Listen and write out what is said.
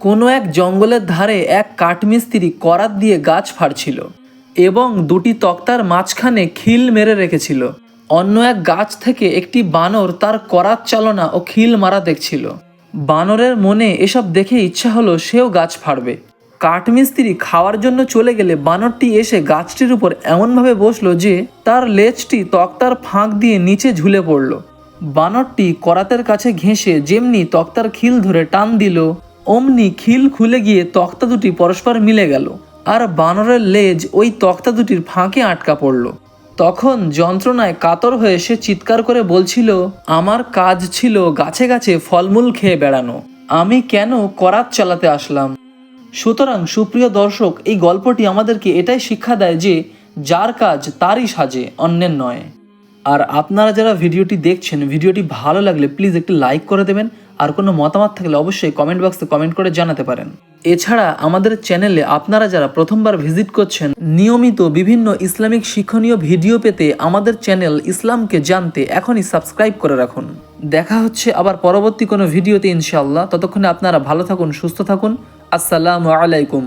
কোনো এক জঙ্গলের ধারে এক কাঠমিস্ত্রি করাত দিয়ে গাছ ফাড়ছিল এবং দুটি তক্তার মাঝখানে খিল মেরে রেখেছিল। অন্য এক গাছ থেকে একটি বানর তার করাত চালনা ও খিল মারা দেখছিল। বানরের মনে এসব দেখে ইচ্ছা হলো সেও গাছ ফাড়বে। কাঠমিস্ত্রি খাওয়ার জন্য চলে গেলে বানরটি এসে গাছটির উপর এমনভাবে বসল যে তার লেজটি তক্তার ফাঁক দিয়ে নিচে ঝুলে পড়ল। বানরটি করাতের কাছে ঘেঁষে যেমনি তক্তার খিল ধরে টান দিল অমনি খিল খুলে গিয়ে তক্তা দুটি পরস্পর মিলে গেল, আর বানরের লেজ ওই তক্তা দুটির ফাঁকে আটকা পড়ল। তখন যন্ত্রণায় কাতর হয়ে সে চিৎকার করে বলছিল, আমার কাজ ছিল গাছে গাছে ফলমূল খেয়ে বেড়ানো। আমি কেন করাত চালাতে আসলাম? সুতরাং সুপ্রিয় দর্শক, এই গল্পটি আমাদেরকে এটাই শিক্ষা দেয় যে যার কাজ তারই সাজে, অন্যের নয়। আর আপনারা যারা ভিডিওটি দেখছেন, ভিডিওটি ভালো লাগলে প্লিজ একটি লাইক করে দেবেন আর কোনো মতামত থাকলে অবশ্যই কমেন্ট বক্সে কমেন্ট করে জানাতে পারেন। এছাড়া আমাদের চ্যানেলে আপনারা যারা প্রথমবার ভিজিট করছেন, নিয়মিত বিভিন্ন ইসলামিক শিক্ষণীয় ভিডিও পেতে আমাদের চ্যানেল ইসলামকে জানতে এখনই সাবস্ক্রাইব করে রাখুন। দেখা হচ্ছে আবার পরবর্তী কোনো ভিডিওতে ইনশাল্লাহ ততক্ষণে আপনারা ভালো থাকুন, সুস্থ থাকুন। আসসালামু আলাইকুম।